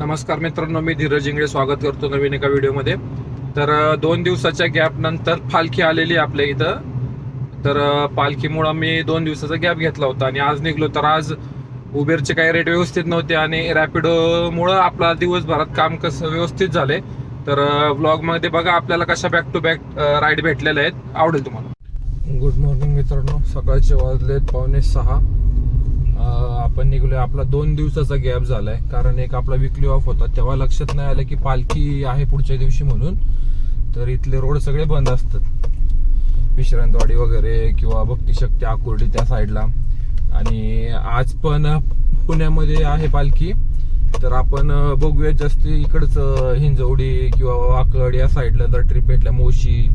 नमस्कार मित्रांनो मी धीरज इंगळे स्वागत करतो नवीन एका व्हिडिओमध्ये. तर दोन दिवसाच्या गॅप नंतर पालखी आलेली आहे आपल्या इथं. तर पालखीमुळं मी दोन दिवसाचा गॅप घेतला होता आणि आज निघलो. तर आज उबेरचे काही रेट व्यवस्थित नव्हते आणि रॅपिडोमुळं आपला दिवसभरात काम कसं व्यवस्थित झाले तर ब्लॉगमध्ये बघा आपल्याला कशा बॅक टू बॅक राईड भेटलेल्या आहेत. आवडेल तुम्हाला. गुड मॉर्निंग मित्रांनो. सकाळचे वाजलेत पावणे सहा. आपण निघलोय. आपला दोन दिवसाचा गॅप झालाय. कारण एक आपला विकली ऑफ होता. तेव्हा लक्षात नाही आलं की पालखी आहे पुढच्या दिवशी म्हणून. तर इथले रोड सगळे बंद असतात. विश्रांतवाडी वगैरे किंवा भक्ती शक्ती आकुर्डी त्या साईडला आणि आज पण पुण्यामध्ये आहे पालखी. तर आपण बघूया जास्त इकडचं हिंजवडी किंवा वाकड या साईडला जर ट्रिप भेटल्या मोशी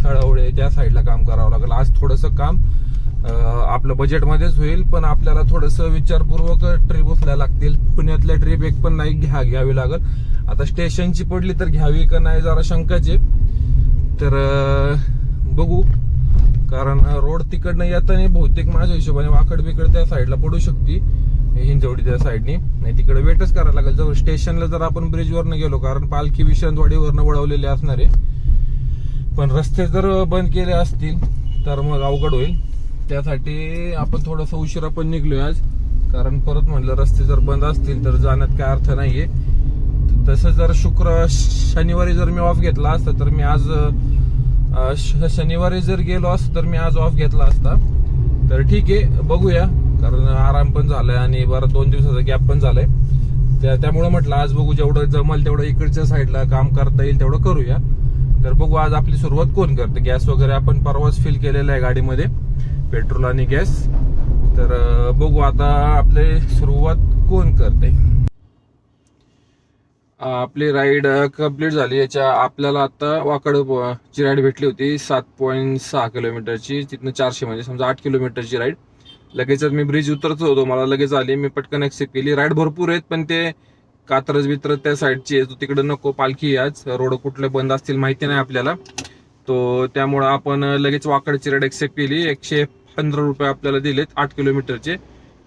थळवळे त्या साईडला काम करावं लागेल. आज थोडंसं काम आपलं बजेटमध्येच होईल पण आपल्याला थोडंसं विचारपूर्वक ट्रिप उचलायला लागतील. पुण्यातल्या ट्रिप एक पण नाही घ्या घ्यावी लागल. आता स्टेशनची पडली तर घ्यावी का नाही जरा शंकाचे तर बघू. कारण रोड तिकडनं येताना बहुतेक माझ्या हिशोबाने वाकड बिकड त्या साईडला पडू शकते. हिंजवडी त्या साईडनी नाही तिकडे वेटच करायला लागेल. जर स्टेशनला जर आपण ब्रिजवरनं गेलो कारण पालखी विश्रांतवाडीवरनं वळवलेली असणार आहे. पण रस्ते जर बंद केले असतील तर मग अवघड होईल. त्यासाठी आपण थोडंसं उशिरा पण निघलोय आज. कारण परत म्हणलं रस्ते जर बंद असतील तर जाण्यात काय अर्थ नाहीये. तसं जर शुक्र शनिवारी जर मी ऑफ घेतला असता तर मी आज श- शनिवारी जर गेलो असतो तर मी आज ऑफ घेतला असता. तर ठीक आहे बघूया. कारण आराम पण झालाय आणि बरं दोन दिवसाचा गॅप पण झालाय. त्या त्यामुळं म्हटलं आज बघू जेवढं जमल तेवढं इकडच्या साईडला काम करता येईल तेवढं करूया. तर बघू आज आपली सुरुवात कोण करते? गॅस वगैरे आपण परवाच फिल केलेला आहे गाडीमध्ये. पेट्रोल आणि गॅस. तर बघू आता आपले सुरुवात कोण करते. आपली राईड कंप्लीट झाली. याच्या आपल्याला आता वाकड ची राईड भेटली होती. सात पॉईंट सहा किलोमीटरची. तिथनं चारशे म्हणजे समजा आठ किलोमीटरची राईड. लगेचच मी ब्रिज उतरतो होतो. मला लगेच आली. मी पटकन एक्सेप्ट केली. राईड भरपूर आहेत पण ते कात्रज बित्र त्या साईडची आहे. तो तिकडे नको पालखी याच आज. रोड कुठले बंद असतील माहिती नाही आपल्याला. तो त्यामुळं आपण लगेच वाकडची राईड एक्सेप्ट केली. एकशे पंधरा रुपये आपल्याला दिलेत आठ किलोमीटरचे.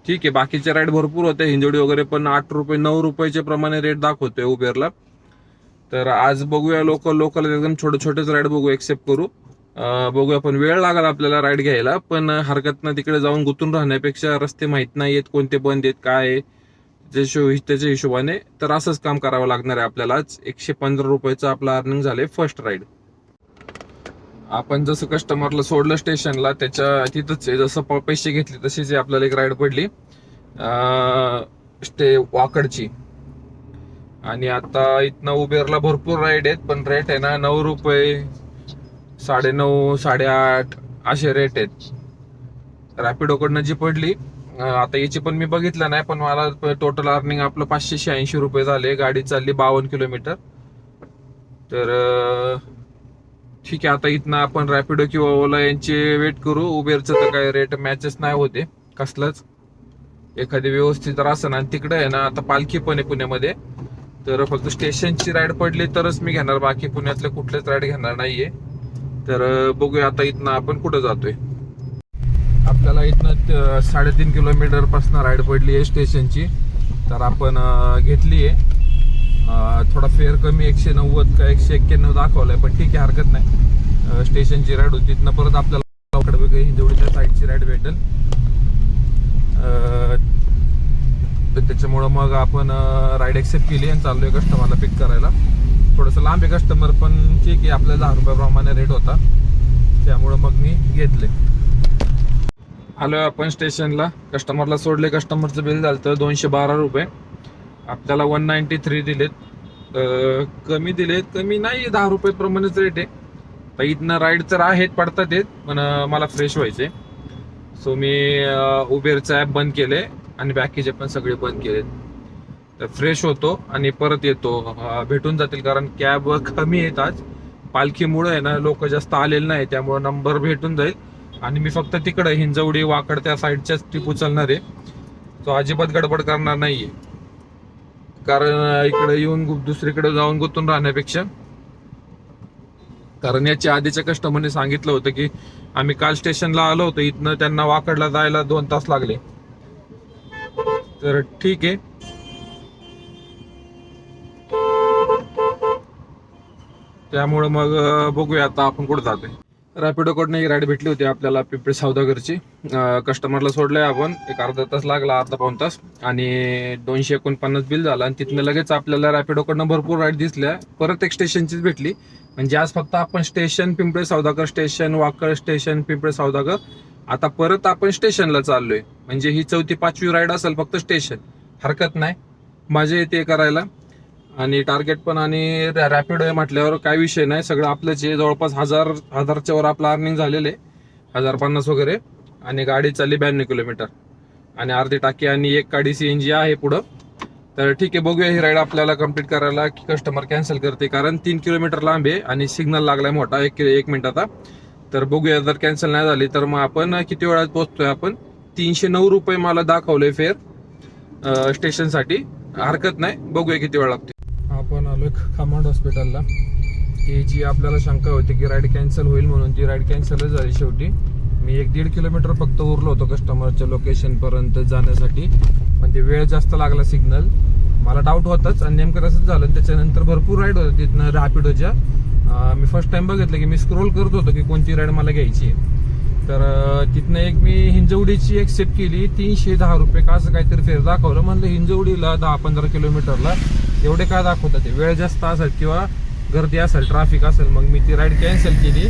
ठीक आहे बाकीचे राईड भरपूर होते हिंजोडी वगैरे पण आठ रुपये नऊ रुपयाच्या प्रमाणे रेट दाखवतोय उबेरला तर आज बघूया लोकल लोकल एकदम छोटे छोटेच राईड बघू एक्सेप्ट करू. बघूया पण वेळ लागला आपल्याला राईड घ्यायला पण हरकत ना तिकडे जाऊन गुंतून राहण्यापेक्षा रस्ते माहीत नाही आहेत कोणते बंद आहेत काय आहे त्याच्या त्याच्या हिशोबाने तर असंच काम करावं लागणार आहे आपल्याला आज. एकशे पंधरा रुपयाचं आपलं अर्निंग झालंय फर्स्ट राईड आपण जसं कस्टमरला सोडलं स्टेशनला त्याच्या तिथंच आहे. जसं प- पैसे घेतले तशीच आपल्याला एक राईड पडली. स्टे वाकडची. आणि आता इथनं उबेरला भरपूर राईड आहेत पण रेट आहे ना नऊ रुपये साडे नऊ साडेआठ असे रेट आहेत. रॅपिडोकडनं जी पडली आता याची पण मी बघितलं नाही पण मला टोटल अर्निंग आपलं पाचशे शहाऐंशी रुपये झाले. गाडी चालली बावन्न किलोमीटर. तर ठीक आहे आता इथनं आपण रॅपिडो किंवा ओला यांचे वेट करू. उबेरचं तर काय रेट मॅचेस नाही होते. कसलाच. एखादी व्यवस्थित जर असं ना. तिकडे आहे ना आता पालखी पण आहे पुण्यामध्ये. तर फक्त स्टेशनची राईड पडली तरच मी घेणार. बाकी पुण्यातले कुठलेच राईड घेणार नाहीये. तर बघूया आता इथनं आपण कुठं जातोय. आपल्याला इथनं साडेतीन किलोमीटरपासून राईड पडली आहे स्टेशनची तर आपण घेतली आहे थोडा फेअर कमी एकशे नव्वद का एकशे एक्क्याण्णव दाखवलाय पण ठीक आहे हरकत नाही. स्टेशनची राईड होती तिथनं परत आपल्याला हिंदवडीच्या साईडची राईड भेटेल. तर त्याच्यामुळं मग आपण राईड एक्सेप्ट केली आणि चाललोय कस्टमरला पिक करायला. थोडंसं लांब आहे कस्टमर पण ठीक आहे आपल्या दहा रुपयाप्रमाणे रेट होता. त्यामुळं मग मी घेतले. आलोय आपण स्टेशनला कस्टमरला सोडले कस्टमरचं बिल झालं तर दोनशे बारा रुपये. आपल्याला वन नाईन्टी थ्री दिलेत कमी दिलेत. कमी नाही दहा रुपये प्रमाणेच रेट आहे. तर इथनं राईड तर आहेत पडतात येत पण मला फ्रेश व्हायचे सो मी उबेरचं ॲप बंद केले आणि बाकीचे पण सगळे बंद केलेत. तर फ्रेश होतो आणि परत येतो. भेटून जातील कारण कॅब कमी आहेत आज. पालखीमुळं आहे ना लोक जास्त आलेले नाही त्यामुळे नंबर भेटून जाईल. आणि मी फक्त तिकडं हिंजवडी वाकड त्या साईडच्याच टिप उचलणार आहे. तो अजिबात गडबड करणार नाहीये. कारण इकडे येऊन दुसरीकडे जाऊन गुंतून राहण्यापेक्षा कारण याच्या आधीच्या कस्टमरने सांगितलं होतं की आम्ही काल स्टेशनला आलो होतो इथनं त्यांना वाकडला जायला दोन तास लागले. तर ठीक आहे. त्यामुळं मग बघूया आता आपण कुठं जाते रॅपिडोकडनं एक राईड भेटली होती आपल्याला पिंपळी सौदागरची कस्टमरला सोडलंय आपण. एक अर्धा तास लागला अर्धा पाऊन तास. आणि दोनशे एकोणपन्नास बिल झालं. आणि तिथनं लगेच आपल्याला रॅपिडोकडनं भरपूर राईड दिसल्या. परत एक स्टेशनचीच भेटली. म्हणजे आज फक्त आपण station Pimple Saudagar station Wakad station Pimple Saudagar आता परत आपण स्टेशनला चाललोय. म्हणजे ही चौथी पाचवी राईड असेल फक्त स्टेशन हरकत नाही. मजा येते करायला. आणि टार्गेट पण आणि रॅपिडो आहे म्हटल्यावर काय विषय नाही. सगळं आपलंच आहे जवळपास हजार हजारच्या वर आपलं अर्निंग झालेलं आहे. हजार पन्नास वगैरे. आणि गाडी चालली ब्याण्णव किलोमीटर. आणि अर्धी टाकी आणि एक गाडी सी एन जी आहे पुढं. तर ठीक आहे बघूया ही राईड आपल्याला कंप्लीट करायला की कस्टमर कॅन्सल करते. कारण तीन किलोमीटर लांब आहे आणि सिग्नल लागलाय मोठा. एक एक मिनिटाचा तर बघूया जर कॅन्सल नाही झाली तर मग आपण किती वेळात पोहोचतोय आपण? तीनशे नऊ रुपये मला दाखवले फेअर स्टेशनसाठी हरकत नाही. बघूया किती वेळ लागतो आपण आलोय हॉस्पिटलला ती जी आपल्याला शंका होती की राईड कॅन्सल होईल म्हणून ती राईड कॅन्सलच झाली शेवटी. मी एक दीड किलोमीटर फक्त उरलो होतो कस्टमरच्या लोकेशनपर्यंत जाण्यासाठी पण ते वेळ जास्त लागला सिग्नल मला डाऊट होताच आणि नेमकं तसंच झालं. आणि त्याच्यानंतर भरपूर राईड होत्या तिथनं रॅपिडोच्या मी फर्स्ट टाइम बघितलं की मी स्क्रोल करत होतो की कोणती राईड मला घ्यायची आहे. तर तिथनं एक मी हिंजवडीची एक्सेप्ट केली. तीनशे दहा रुपये का असं काहीतरी फेर दाखवलं. म्हणलं हिंजवडीला दहा पंधरा किलोमीटरला एवढे काय दाखवतात ते? वेळ जास्त असेल किंवा गर्दी असेल ट्रॅफिक असेल मग मी ती राईड कॅन्सल केली.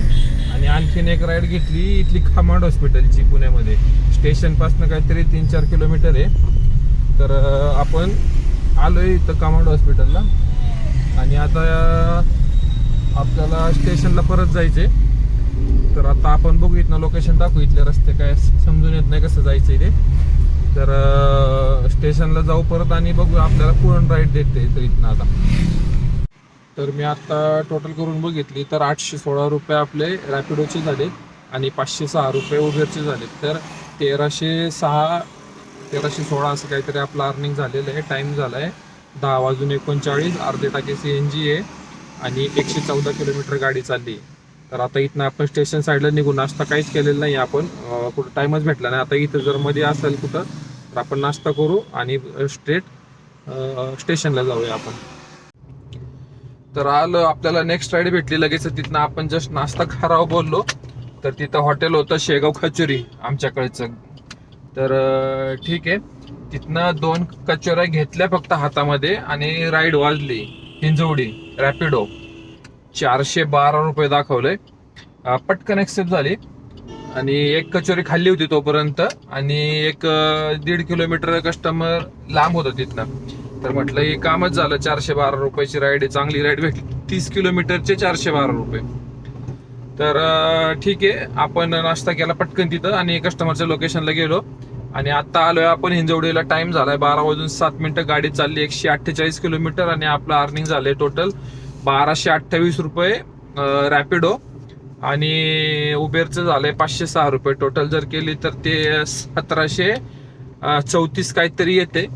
आणि आणखीन एक राईड घेतली इथली खामांड हॉस्पिटलची पुण्यामध्ये. स्टेशनपासनं काहीतरी तीन चार किलोमीटर आहे. तर आपण आपण आलोय इथं कामांड हॉस्पिटलला आणि आता आपल्याला स्टेशनला परत जायचे तर आता आपण बघू इथनं लोकेशन टाकू. इथले रस्ते काय समजून येत नाही कसं जायचं ते. तर स्टेशनला जाऊ परत आणि बघू आपल्याला पूर्ण राईड देते तर इथनं आता. तर मी आता टोटल करून बघितली तर आठशे सोळा रुपये आपले रॅपिडोचे झाले आणि पाचशे सहा रुपये उबेरचे झाले तर तेराशे सहा तेराशे सोळा असं काहीतरी आपलं अर्निंग झालेलं आहे. टाईम झाला आहे दहा वाजून एकोणचाळीस. अर्धे टाके सी एन जी आहे आणि एकशे चौदा किलोमीटर गाडी चालली आहे. तर आता इथनं आपण स्टेशन साईडला निघू नाश्ता काहीच केलेला नाही आपण. कुठं टाईमच भेटला नाही. आता इथं जर मध्ये असेल कुठं तर आपण नाश्ता करू आणि स्ट्रेट स्टेशनला जाऊया आपण. तर आलं आपल्याला नेक्स्ट राईड भेटली लगेच. तिथनं आपण जस्ट नाश्ता करावं बोललो. तर तिथं हॉटेल होतं शेगाव खचुरी आमच्याकडचं. तर ठीक आहे. तिथनं दोन कचोऱ्या घेतल्या फक्त हातामध्ये आणि राईड वाजली. हिंजवडी रॅपिडो चारशे बारा रुपये दाखवलंय. पटकन एक्सेप्ट झाली. आणि एक कचोरी खाल्ली होती तोपर्यंत. आणि एक दीड किलोमीटर कस्टमर लांब होतं तिथनं. तर म्हटलं हे कामच झालं. चारशे बारा रुपयाची राईड आहे. चांगली राईड भेटली. तीस किलोमीटरचे चारशे बारा रुपये. तर ठीक आहे. आपण नाश्ता केला पटकन तिथं आणि कस्टमरच्या लोकेशनला गेलो. आणि आता आलोय आपण हिंजवडीला. टाइम झालाय बारा वाजून सात मिनिटं. गाडी चालली एकशे अठ्ठेचाळीस किलोमीटर आणि आपलं अर्निंग झालंय टोटल बाराशे अठ्ठावीस रुपये रॅपिडो आणि उबेरचं झालंय पाचशे सहा रुपये. टोटल जर केली तर ते सतराशे चौतीस काहीतरी येते.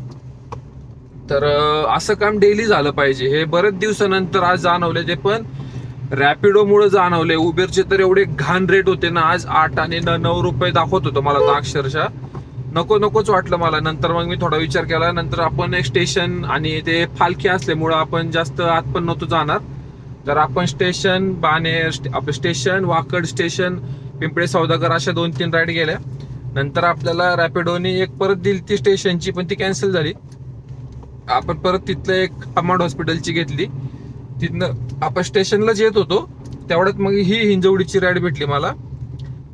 तर असं काम डेली झालं पाहिजे. हे बरेच दिवसानंतर आज जाणवले ते पण रॅपिडोमुळे जाणवले. उबेरचे तर एवढे घाण रेट होते ना आज आठ आणि न- नऊ रुपये दाखवत होतो मला तर अक्षरशः. नको नकोच वाटलं मला. नंतर मग मी थोडा विचार केला. नंतर आपण एक स्टेशन आणि ते फालकी असल्यामुळं आपण जास्त आत पण नव्हतो जाणार. तर आपण स्टेशन बाणेर स्टे- आपलं स्टेशन वाकड स्टेशन पिंपळे सौदागर अशा दोन तीन राईड गेल्या. नंतर आपल्याला रॅपिडोनी एक परत दिली ती स्टेशनची पण ती कॅन्सल झाली. आपण परत तिथलं एक अमाड हॉस्पिटलची घेतली. तिथनं आपण स्टेशनलाच येत होतो. तेवढ्यात मग ही हिंजवडीची राईड भेटली मला.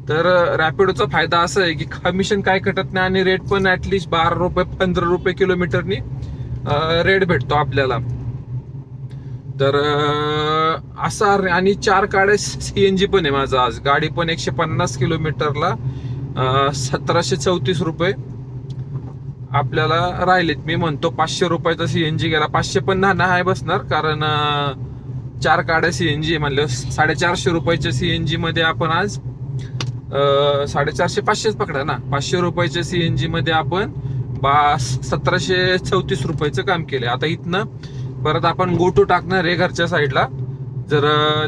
तर रॅपिडोचा फायदा असा आहे की कमिशन काय कटत नाही आणि रेट पण ऍटलिस्ट बारा रुपये पंधरा रुपये किलोमीटरनी रेट भेटतो आपल्याला. तर असा आणि चार गाड्या सीएनजी पण आहे माझा आज. गाडी पण एकशे पन्नास किलोमीटरला सतराशे चौतीस रुपये आपल्याला राहिलेत. मी म्हणतो पाचशे रुपयाचा सीएनजी गेला. पाचशे पण ना नाही बसणार कारण अं, चार गाड्या सीएनजी म्हणलं साडेचारशे रुपयाच्या सीएनजी मध्ये आपण आज साडेचारशे पाचशेच पकडा ना. पाचशे रुपयाच्या सीएनजी मध्ये आपण बा सतराशे चौतीस रुपयाचं काम केलं आता इथनं परत आपण गोटू टाकणार आहे घरच्या साईडला जर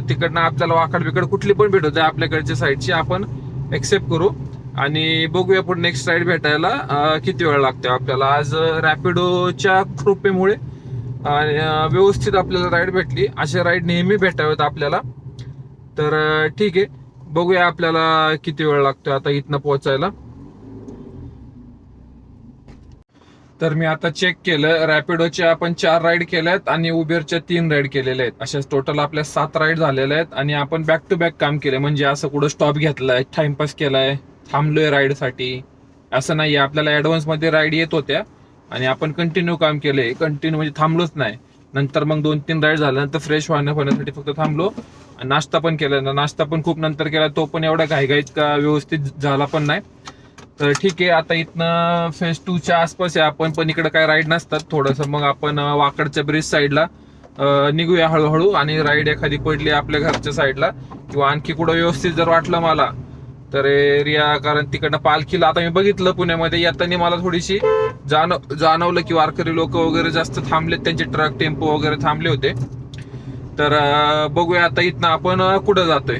तिकडनं आपल्याला वाकड बिकड कुठली पण भेट होते आपल्याकडच्या साईडची आपण एक्सेप्ट करू. आणि बघूया पुढे नेक्स्ट राईड भेटायला किती वेळ लागतो आपल्याला. आज रॅपिडोच्या कृपेमुळे व्यवस्थित आपल्याला राईड भेटली. अशा राईड नेहमी भेटावेत आपल्याला. तर ठीक आहे. बघूया आपल्याला किती वेळ लागतोय आता इथनं पोहोचायला. तर मी आता चेक केलं रॅपिडोचे आपण चार राईड केल्यात आणि उबेरच्या तीन राईड केलेल्या आहेत. अशा टोटल आपल्या सात राईड झालेल्या आहेत आणि आपण बॅक टू बॅक काम केले म्हणजे असं कुठं स्टॉप घेतलाय टाइमपास केलाय थांबलोय राईडसाठी असं नाही आपल्याला ऍडव्हान्समध्ये राईड येत होत्या आणि आपण कंटिन्यू काम केले कंटिन्यू म्हणजे थांबलोच नाही. नंतर मग दोन तीन राईड झाल्यानंतर फ्रेश होण्या होण्यासाठी फक्त थांबलो. नाश्ता पण केला ना नाश्ता पण खूप नंतर केला तो पण एवढा घाईघाईत का व्यवस्थित झाला पण नाही. तर ठीक आहे आता इथनं फेज टूच्या आसपास आहे आपण पण इकडे काय राईड नसतात थोडंसं मग आपण वाकडच्या ब्रिज साईडला निघूया हळूहळू आणि राईड एखादी पडली आपल्या घरच्या साईडला किंवा आणखी कुठं व्यवस्थित जर वाटलं मला तर एरिया कारण तिकडनं पालखीला आता मी बघितलं पुण्यामध्ये येताना मला थोडीशी जाणव जाणवलं की वारकरी लोक वगैरे जास्त थांबलेत त्यांचे ट्रक टेम्पो वगैरे थांबले होते. तर बघूया आता इथनं आपण कुठं जातोय.